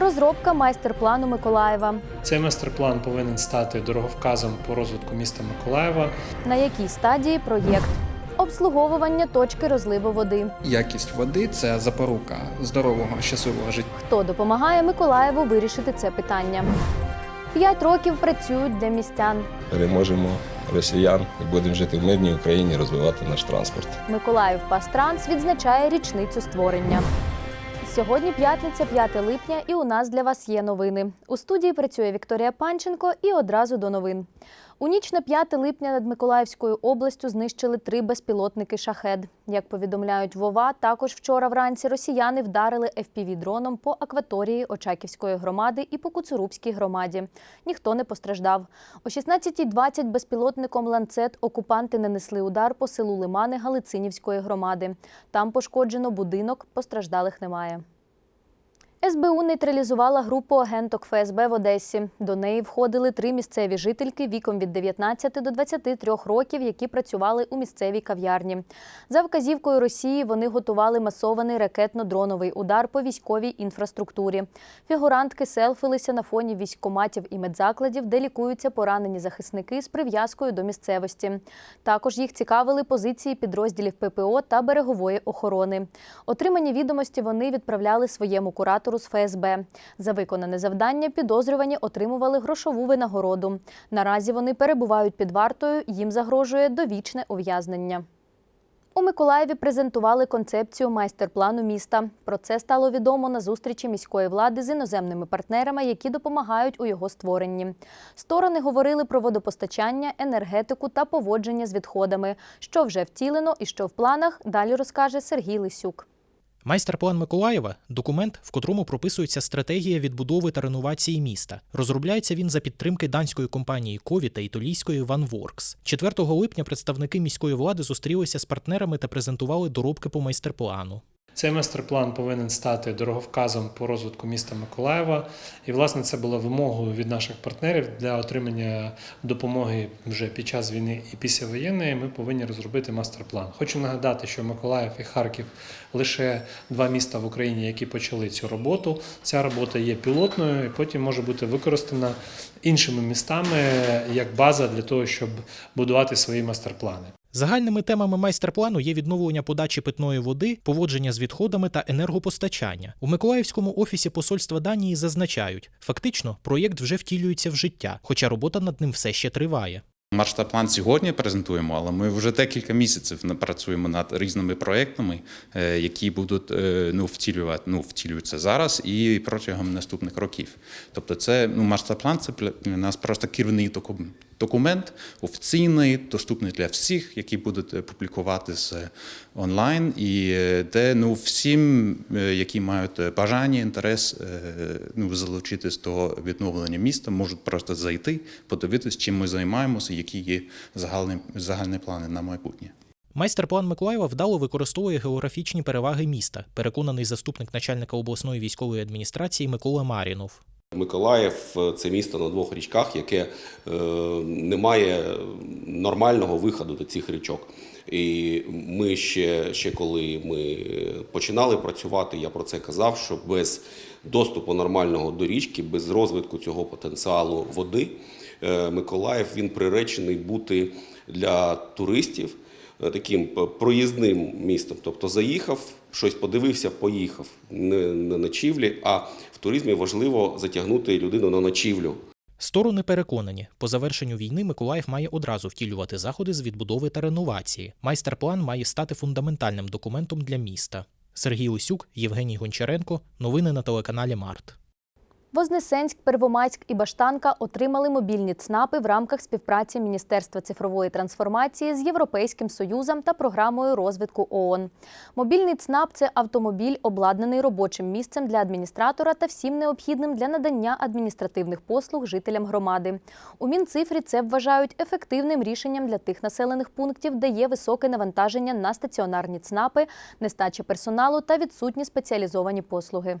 Розробка майстер-плану Миколаєва. Цей майстер-план повинен стати дороговказом по розвитку міста Миколаєва. На якій стадії проєкт? Обслуговування точки розливу води. Якість води це запорука здорового, щасливого життя. Хто допомагає Миколаєву вирішити це питання? П'ять років працюють для містян. переможемо росіян і будемо жити в мирній Україні, розвивати наш транспорт. Миколаїв Пастранс відзначає річницю створення. Сьогодні п'ятниця, 5 липня, і у нас для вас є новини. У студії працює Вікторія Панченко і одразу до новин. У ніч на 5 липня над Миколаївською областю знищили три безпілотники шахед. Як повідомляють Вова, також вчора вранці росіяни вдарили FPV-дроном по акваторії Очаківської громади і по Куцурубській громаді. Ніхто не постраждав. О 16.20 безпілотником ланцет окупанти нанесли удар по селу Лимани Галицинівської громади. Там пошкоджено будинок, постраждалих немає. СБУ нейтралізувала групу агенток ФСБ в Одесі. До неї входили три місцеві жительки віком від 19 до 23 років, які працювали у місцевій кав'ярні. За вказівкою Росії вони готували масований ракетно-дроновий удар по військовій інфраструктурі. Фігурантки селфилися на фоні військкоматів і медзакладів, де лікуються поранені захисники з прив'язкою до місцевості. Також їх цікавили позиції підрозділів ППО та берегової охорони. Отримані відомості вони відправляли своєму куратору з ФСБ. За виконане завдання підозрювані отримували грошову винагороду. Наразі вони перебувають під вартою, їм загрожує довічне ув'язнення. У Миколаєві презентували концепцію майстер-плану міста. Про це стало відомо на зустрічі міської влади з іноземними партнерами, які допомагають у його створенні. Сторони говорили про водопостачання, енергетику та поводження з відходами. Що вже втілено і що в планах, далі розкаже Сергій Лисюк. Майстер-план Миколаєва документ, в котрому прописується стратегія відбудови та реновації міста. Розробляється він за підтримки данської компанії Кові та італійської OneWorks. 4 липня представники міської влади зустрілися з партнерами та презентували доробки по майстер-плану. Цей майстер-план повинен стати дороговказом по розвитку міста Миколаєва. І, власне, це була вимогою від наших партнерів для отримання допомоги вже під час війни і післявоєнної. Ми повинні розробити майстер-план. Хочу нагадати, що Миколаїв і Харків лише два міста в Україні, які почали цю роботу. Ця робота є пілотною і потім може бути використана іншими містами як база для того, щоб будувати свої майстер-плани. Загальними темами майстер-плану є відновлення подачі питної води, поводження з відходами та енергопостачання. У Миколаївському офісі посольства Данії зазначають, фактично проєкт вже втілюється в життя, хоча робота над ним все ще триває. Марштаб-план сьогодні презентуємо, але ми вже декілька місяців працюємо над різними проектами, е, які будуть е, ну, втілювати, ну, втілюються зараз і протягом наступних років. Тобто, це ну, марштаб-план це для нас просто керівний документ, офіційний, доступний для всіх, які будуть е, публікуватися онлайн, і е, де ну, всім, е, які мають е, бажання, інтерес е, ну, залучитись до відновлення міста, можуть просто зайти, подивитись, чим ми займаємося, які є загальні, загальні плани на майбутнє. Майстер-план Миколаєва вдало використовує географічні переваги міста, переконаний заступник начальника обласної військової адміністрації Микола Марінов. Миколаїв е, це місто на двох річках, яке е, не має нормального виходу до цих річок. І ми ще, ще коли ми починали працювати, я про це казав, що без доступу нормального до річки, без розвитку цього потенціалу води, е, Миколаїв він приречений бути для туристів таким п- проїзним містом. Тобто заїхав, щось подивився, поїхав. Не на ночівлі, а в туризмі важливо затягнути людину на ночівлю. Сторони переконані, по завершенню війни Миколаїв має одразу втілювати заходи з відбудови та реновації. Майстер-план має стати фундаментальним документом для міста. Сергій Лисюк, Євгеній Гончаренко. Новини на телеканалі Март. Вознесенськ, Первомайськ і Баштанка отримали мобільні ЦНАПи в рамках співпраці Міністерства цифрової трансформації з Європейським Союзом та програмою розвитку ООН. Мобільний ЦНАП це автомобіль, обладнаний робочим місцем для адміністратора та всім необхідним для надання адміністративних послуг жителям громади. У Мінцифрі це вважають ефективним рішенням для тих населених пунктів, де є високе навантаження на стаціонарні ЦНАПи, нестача персоналу та відсутні спеціалізовані послуги.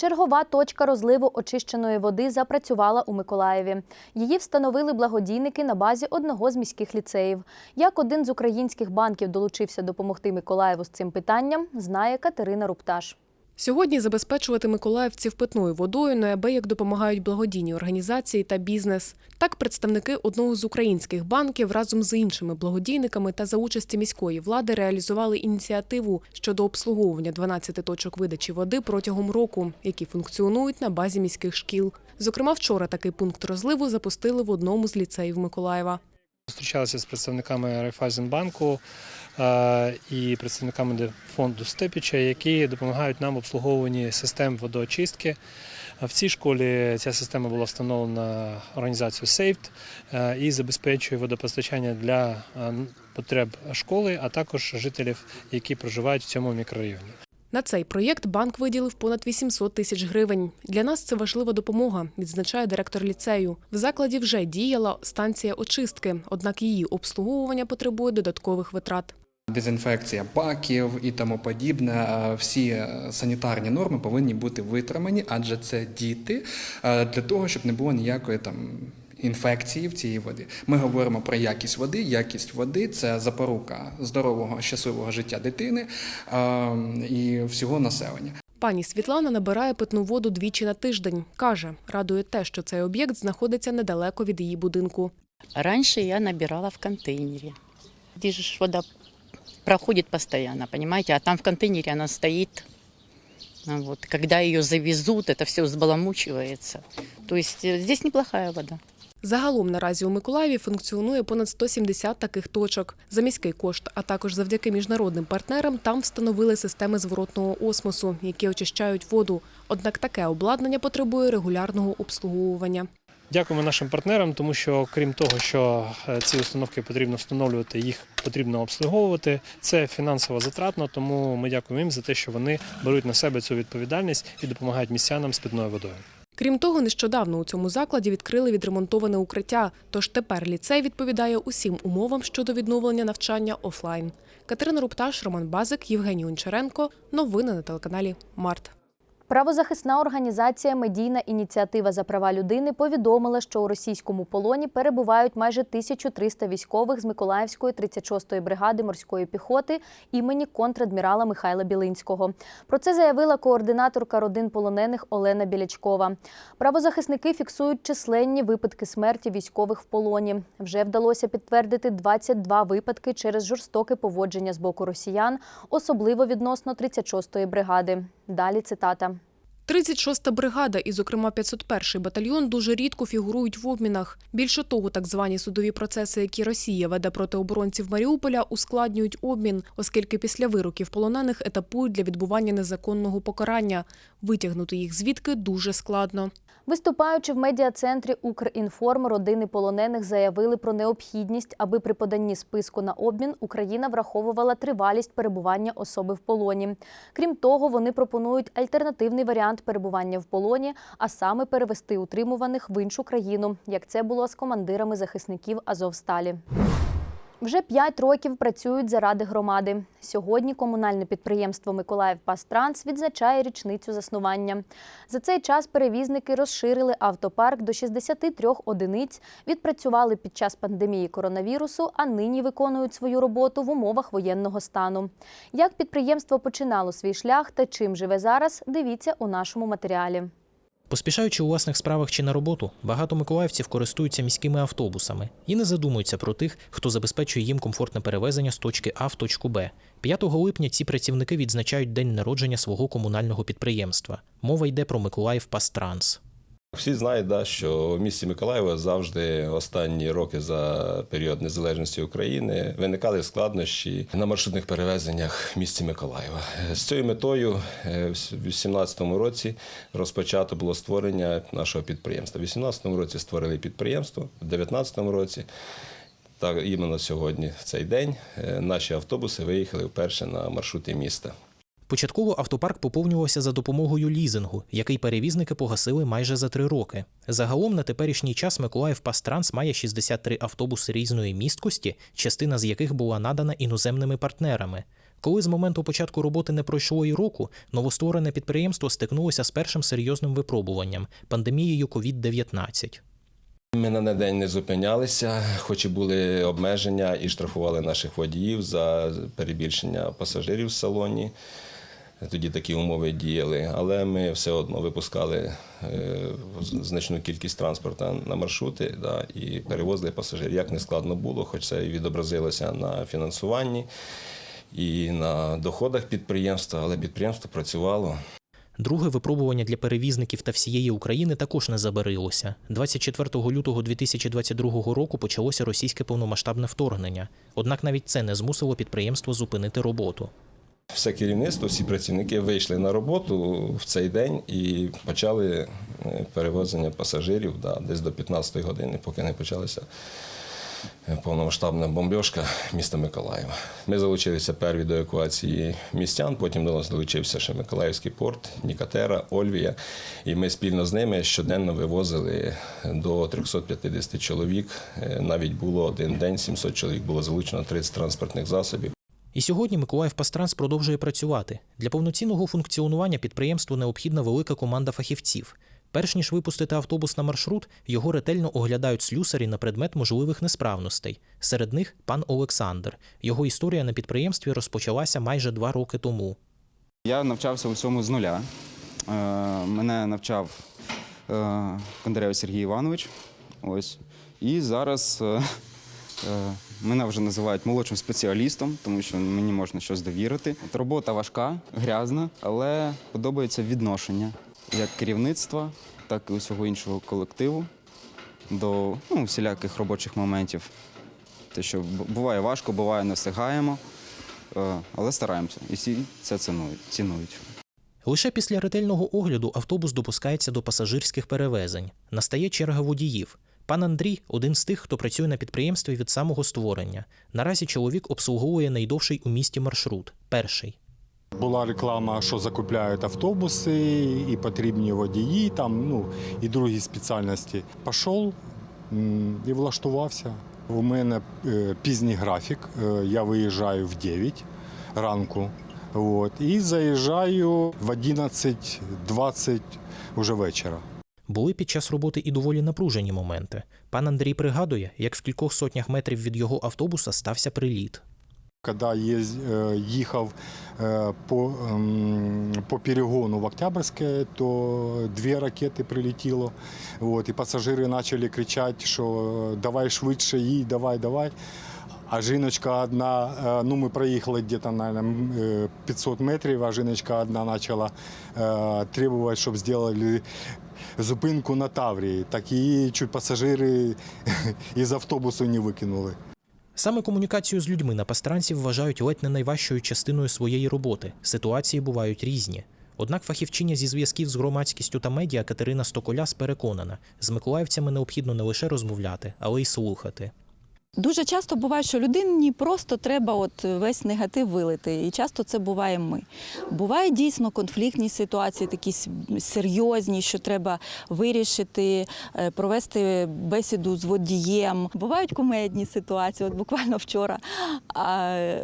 Чергова точка розливу очищеної води запрацювала у Миколаєві. Її встановили благодійники на базі одного з міських ліцеїв. Як один з українських банків долучився допомогти Миколаєву з цим питанням, знає Катерина Рупташ. Сьогодні забезпечувати миколаївців питною водою неабияк допомагають благодійні організації та бізнес. Так, представники одного з українських банків разом з іншими благодійниками та за участі міської влади реалізували ініціативу щодо обслуговування 12 точок видачі води протягом року, які функціонують на базі міських шкіл. Зокрема, вчора такий пункт розливу запустили в одному з ліцеїв Миколаєва. Зустрічалися з представниками Райфайзенбанку е, і представниками фонду Степіча, які допомагають нам в обслуговуванні систем водоочистки. В цій школі ця система була встановлена організацією е, і забезпечує водопостачання для е, потреб школи, а також жителів, які проживають в цьому мікрорайоні. На цей проєкт банк виділив понад 800 тисяч гривень. Для нас це важлива допомога, відзначає директор ліцею. В закладі вже діяла станція очистки, однак її обслуговування потребує додаткових витрат. Дезінфекція баків і тому подібне. Е, Всі е, санітарні норми повинні бути витримані, адже це діти е, для того, щоб не було ніякої там. Інфекції в цій воді. Ми говоримо про якість води. Якість води це запорука здорового, щасливого життя дитини е, і всього населення. Пані Світлана набирає питну воду двічі на тиждень. Каже, радує те, що цей об'єкт знаходиться недалеко від її будинку. Раньше я набирала в контейнере. Здесь ж вода проходит постоянно, понимаете, а там в контейнере она стоит. А Вот. Когда ее завезут, это все взбаламучивается. То есть э, здесь неплохая вода. Загалом наразі у Миколаєві функціонує понад 170 таких точок. За міський кошт, а також завдяки міжнародним партнерам там встановили системи зворотного осмосу, які очищають воду. Однак таке обладнання потребує регулярного обслуговування. Дякуємо нашим партнерам, тому що крім того, що е, ці установки потрібно встановлювати, їх потрібно обслуговувати. Це фінансово затратно, тому ми дякуємо їм за те, що вони беруть на себе цю відповідальність і допомагають містянам з питною водою. Крім того, нещодавно у цьому закладі відкрили відремонтоване укриття. Тож тепер ліцей відповідає усім умовам щодо відновлення навчання офлайн. Катерина Рупташ, Роман Базик, Євгеній Ончаренко. Новини на телеканалі Март. Правозахисна організація Медійна ініціатива за права людини повідомила, що у російському полоні перебувають майже 1300 військових з Миколаївської 36-ї бригади морської піхоти імені контрадмірала Михайла Білинського. Про це заявила координаторка родин полонених Олена Білячкова. Правозахисники фіксують численні випадки смерті військових в полоні. Вже вдалося підтвердити 22 випадки через жорстоке поводження з боку росіян, особливо відносно 36-ї бригади. Далі цитата. 36-та бригада і, зокрема, 501-й батальйон дуже рідко фігурують в обмінах. Більше того, так звані судові процеси, які Росія веде проти оборонців Маріуполя, ускладнюють обмін, оскільки після вироків полонених етапують для відбування незаконного покарання. Витягнути їх звідки дуже складно. Виступаючи в медіа-центрі Укрінформ, родини полонених заявили про необхідність, аби при поданні списку на обмін Україна враховувала тривалість перебування особи в полоні. Крім того, вони пропонують альтернативний варіант перебування в полоні, а саме перевести утримуваних в іншу країну, як це було з командирами захисників Азовсталі. Вже п'ять років працюють заради громади. Сьогодні комунальне підприємство Миколаїв Пастранс відзначає річницю заснування. За цей час перевізники розширили автопарк до 63 одиниць, відпрацювали під час пандемії коронавірусу, а нині виконують свою роботу в умовах воєнного стану. Як підприємство починало свій шлях та чим живе зараз, дивіться у нашому матеріалі. Поспішаючи у власних справах чи на роботу, багато миколаївців користуються міськими автобусами і не задумуються про тих, хто забезпечує їм комфортне перевезення з точки А в точку Б. 5 липня ці працівники відзначають день народження свого комунального підприємства. Мова йде про Миколаїв Пастранс. Всі знають, да, що в місті Миколаєва завжди останні роки за період незалежності України виникали складнощі на маршрутних перевезеннях в місті Миколаєва. З цією метою е, в 2018 році розпочато було створення нашого підприємства. У 2018 році створили підприємство, в 2019 році так іменно сьогодні, в цей день, е, наші автобуси виїхали вперше на маршрути міста. Початково автопарк поповнювався за допомогою лізингу, який перевізники погасили майже за три роки. Загалом на теперішній час Миколаїв Пастранс має 63 автобуси різної місткості, частина з яких була надана іноземними партнерами. Коли з моменту початку роботи не пройшло і року, новостворене підприємство стикнулося з першим серйозним випробуванням пандемією COVID-19. Ми на день не зупинялися, хоч і були обмеження і штрафували наших водіїв за перебільшення пасажирів в салоні. Тоді такі умови діяли, але ми все одно випускали е, значну кількість транспорту на маршрути да, і перевозили пасажирів. Як не складно було, хоч це і відобразилося на фінансуванні і на доходах підприємства, але підприємство працювало. Друге випробування для перевізників та всієї України також не забарилося. 24 лютого 2022 року почалося російське повномасштабне вторгнення. Однак навіть це не змусило підприємство зупинити роботу. Все керівництво, всі працівники вийшли на роботу в цей день і почали е, перевозення пасажирів да, десь до 15-ї години, поки не почалася е, повномасштабна бомбьошка міста Миколаєва. Ми залучилися перві до евакуації містян, потім до нас долучився ще Миколаївський порт, Нікатера, Ольвія. І ми спільно з ними щоденно вивозили до 350 чоловік. Е, Навіть було один день, 700 чоловік було залучено 30 транспортних засобів. І сьогодні Миколаїв Пастранс продовжує працювати. Для повноцінного функціонування підприємству необхідна велика команда фахівців. Перш ніж випустити автобус на маршрут, його ретельно оглядають слюсарі на предмет можливих несправностей. Серед них пан Олександр. Його історія на підприємстві розпочалася майже два роки тому. Я навчався усьому з нуля. Е, Мене навчав е, Кондарев Сергій Іванович. Ось. І зараз е, мене вже називають молодшим спеціалістом, тому що мені можна щось довірити. От робота важка, грязна, але подобається відношення як керівництва, так і усього іншого колективу до ну, всіляких робочих моментів. Те, що буває важко, буває не встигаємо, е, але стараємося. І всі це цінують. цінують. Лише після ретельного огляду автобус допускається до пасажирських перевезень. Настає черга водіїв. Пан Андрій один з тих, хто працює на підприємстві від самого створення. Наразі чоловік обслуговує найдовший у місті маршрут перший. Була реклама, що закупляють автобуси і потрібні водії, там, ну, і другі спеціальності. Пішов і влаштувався. У мене е, пізній графік. Е, Я виїжджаю в 9 ранку. От, і заїжджаю в 11.20 вже вечора. Були під час роботи і доволі напружені моменти. Пан Андрій пригадує, як в кількох сотнях метрів від його автобуса стався приліт. Ез- э, ехал э, по, м, по перегону в Октябрьское, то две ракети прилетіло. Вот, і пасажири почали кричати, що давай швидше їдь, давай, давай. А жіночка одна, е, ну ми проїхали десь, наверное, 500 метрів, а жіночка одна почала е, требувати, щоб зробили зупинку на Таврії. Так її чуть пасажири із автобусу не викинули. Саме комунікацію з людьми на пастранці вважають ледь не найважчою частиною своєї роботи. Ситуації бувають різні. Однак фахівчиня зі зв'язків з громадськістю та медіа Катерина Стоколяс переконана, з миколаївцями необхідно не лише розмовляти, але й слухати. Дуже часто буває, що людині просто треба от весь негатив вилити. І часто це буває ми. Буває дійсно конфліктні ситуації, такі серйозні, що треба вирішити, е, провести бесіду з водієм. Бувають кумедні ситуації. От буквально вчора а,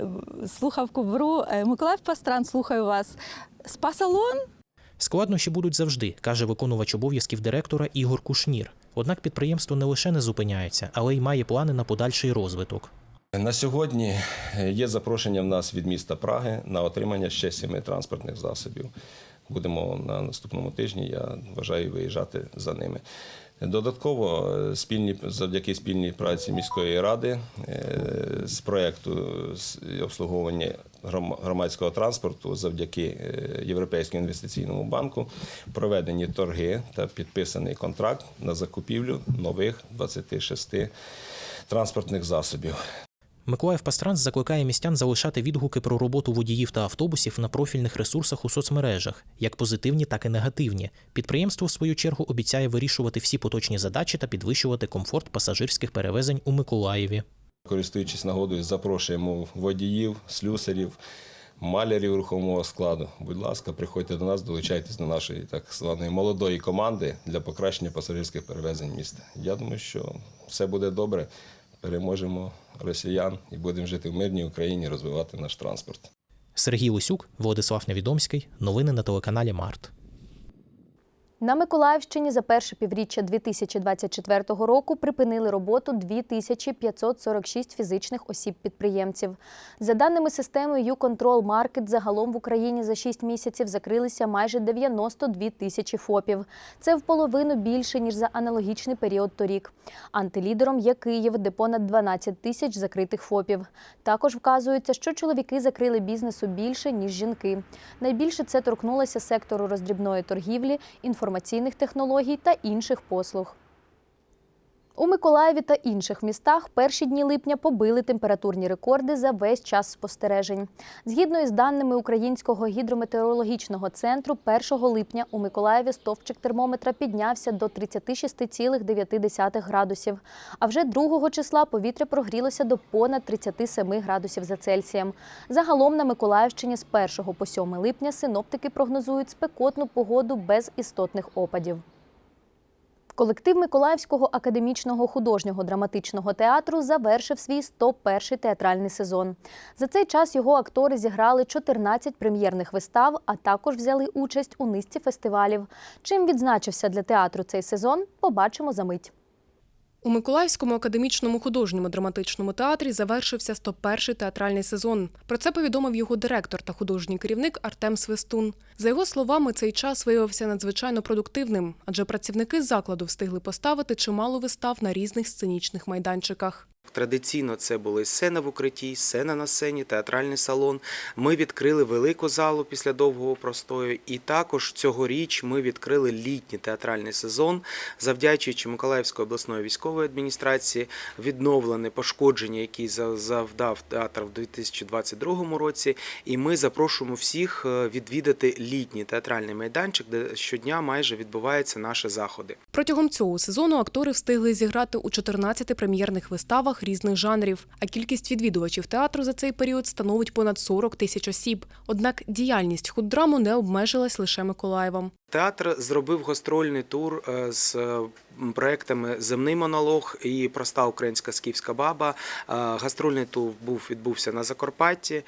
слухав ковру е, Миколаїв Пастран, слухаю вас. Спа-салон Складнощі будуть завжди, каже виконувач обов'язків директора Ігор Кушнір. Однак підприємство не лише не зупиняється, але й має плани на подальший розвиток. На сьогодні є запрошення в нас від міста Праги на отримання ще семи транспортних засобів. Будемо на наступному тижні, я вважаю, виїжджати за ними. Додатково, е, спільні, завдяки спільній праці міської ради е, з проєкту обслуговування гром- громадського транспорту завдяки е, Європейському інвестиційному банку проведені торги та підписаний контракт на закупівлю нових 26 транспортних засобів. Миколаїв Пастранс закликає містян залишати відгуки про роботу водіїв та автобусів на профільних ресурсах у соцмережах, як позитивні, так і негативні. Підприємство, в свою чергу, обіцяє вирішувати всі поточні задачі та підвищувати комфорт пасажирських перевезень у Миколаєві. Користуючись нагодою, запрошуємо водіїв, слюсарів, малярів рухомого складу. Будь ласка, приходьте до нас, долучайтесь до нашої так званої молодої команди для покращення пасажирських перевезень міста. Я думаю, що все буде добре. Переможемо росіян і будемо жити в мирній Україні, розвивати наш транспорт. Сергій Лусюк, Владислав Невідомський. Новини на телеканалі Март. На Миколаївщині за перше півріччя 2024 року припинили роботу 2546 фізичних осіб-підприємців. За даними системи YouControl Market, загалом в Україні за 6 місяців закрилися майже 92 тисячі ФОПів. Це в половину більше, ніж за аналогічний період торік. Антилідером є Київ, де понад 12 тисяч закритих ФОПів. Також вказується, що чоловіки закрили бізнесу більше, ніж жінки. Найбільше це торкнулося сектору роздрібної торгівлі, інформаційних технологій та інших послуг. У Миколаєві та інших містах перші дні липня побили температурні рекорди за весь час спостережень. Згідно із даними Українського гідрометеорологічного центру, 1 липня у Миколаєві стовпчик термометра піднявся до 36,9 градусів. А вже 2 числа повітря прогрілося до понад 37 градусів за Цельсієм. Загалом на Миколаївщині з 1 по 7 липня синоптики прогнозують спекотну погоду без істотних опадів. Колектив Миколаївського академічного художнього драматичного театру завершив свій 101-й театральний сезон. За цей час його актори зіграли 14 прем'єрних вистав, а також взяли участь у низці фестивалів. Чим відзначився для театру цей сезон, побачимо за мить. У Миколаївському академічному художньому драматичному театрі завершився 101-й театральний сезон. Про це повідомив його директор та художній керівник Артем Свистун. За його словами, цей час виявився надзвичайно продуктивним, адже працівники закладу встигли поставити чимало вистав на різних сценічних майданчиках. Традиційно це були сцена в укритті, сцена на сцені, театральний салон. Ми відкрили велику залу після довгого простою, і також цьогоріч ми відкрили літній театральний сезон, завдячуючи Миколаївської обласної військової адміністрації, відновлене пошкодження, які завдав театр в 2022 році. І ми запрошуємо всіх е, відвідати літній театральний майданчик, де щодня майже відбуваються наші заходи. Протягом цього сезону актори встигли зіграти у 14 прем'єрних виставах різних жанрів, а кількість відвідувачів театру за цей період становить понад 40 тисяч осіб. Однак діяльність худдраму не обмежилась лише Миколаєвом. Театр зробив гастрольний тур е, з е, проектами Земний монолог і Проста українська скіфська баба. Е, Гастрольний тур був відбувся на Закарпатті, е,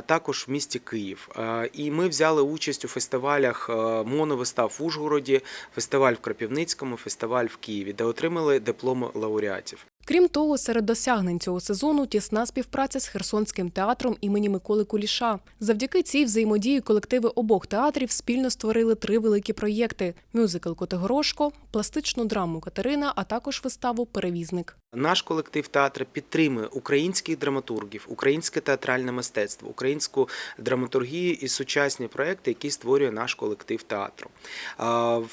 також в місті Київ. І ми взяли участь у фестивалях моновистав в Ужгороді, фестиваль в Крапівницькому, фестиваль в Києві, де отримали дипломи лауреатів. Крім того, серед досягнень цього сезону тісна співпраця з Херсонським театром імені Миколи Куліша. Завдяки цій взаємодії колективи обох театрів спільно створили три великі проєкти: мюзикл Котигорошко, пластичну драму Катерина, а також виставу Перевізник. Наш колектив театру підтримує українських драматургів, українське театральне мистецтво, українську драматургію і сучасні проекти, які створює наш колектив театру.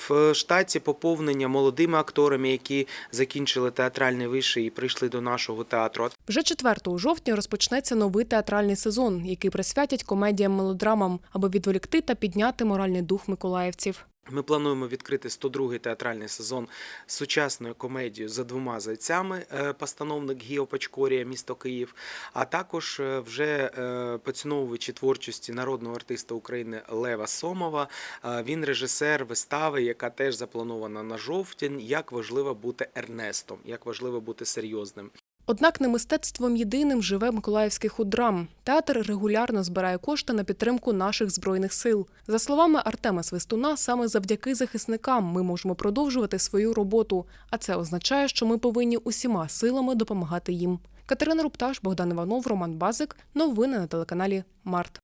В штаті поповнення молодими акторами, які закінчили театральний виший і прийшли до нашого театру. Вже 4 жовтня розпочнеться новий театральний сезон, який присвятять комедіям-мелодрамам, аби відволікти та підняти моральний дух миколаївців. Ми плануємо відкрити 102-й театральний сезон з сучасною комедією за двома зайцями. е, Постановник Гіо Пачкорія, місто Київ. А також е, вже е, поціновуючи творчості народного артиста України Лева Сомова. Він режисер вистави, яка теж запланована на жовтень. Як важливо бути ернестом, як важливо бути серйозним. Однак не мистецтвом єдиним живе Миколаївський худрам. Театр регулярно збирає кошти на підтримку наших збройних сил. За словами Артема Свистуна, саме завдяки захисникам ми можемо продовжувати свою роботу. А це означає, що ми повинні усіма силами допомагати їм. Катерина Рупташ, Богдан Іванов, Роман Базик. Новини на телеканалі Март.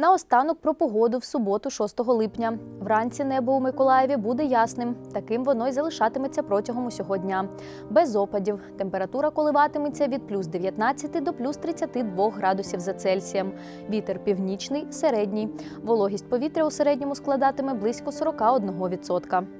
Наостанок про погоду в суботу, 6 липня. Вранці небо у Миколаєві буде ясним. Таким воно й залишатиметься протягом усього дня. Без опадів. Температура коливатиметься від плюс 19 до плюс 32 градусів за Цельсієм. Вітер північний, середній. Вологість повітря у середньому складатиме близько 41%.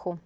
успіху.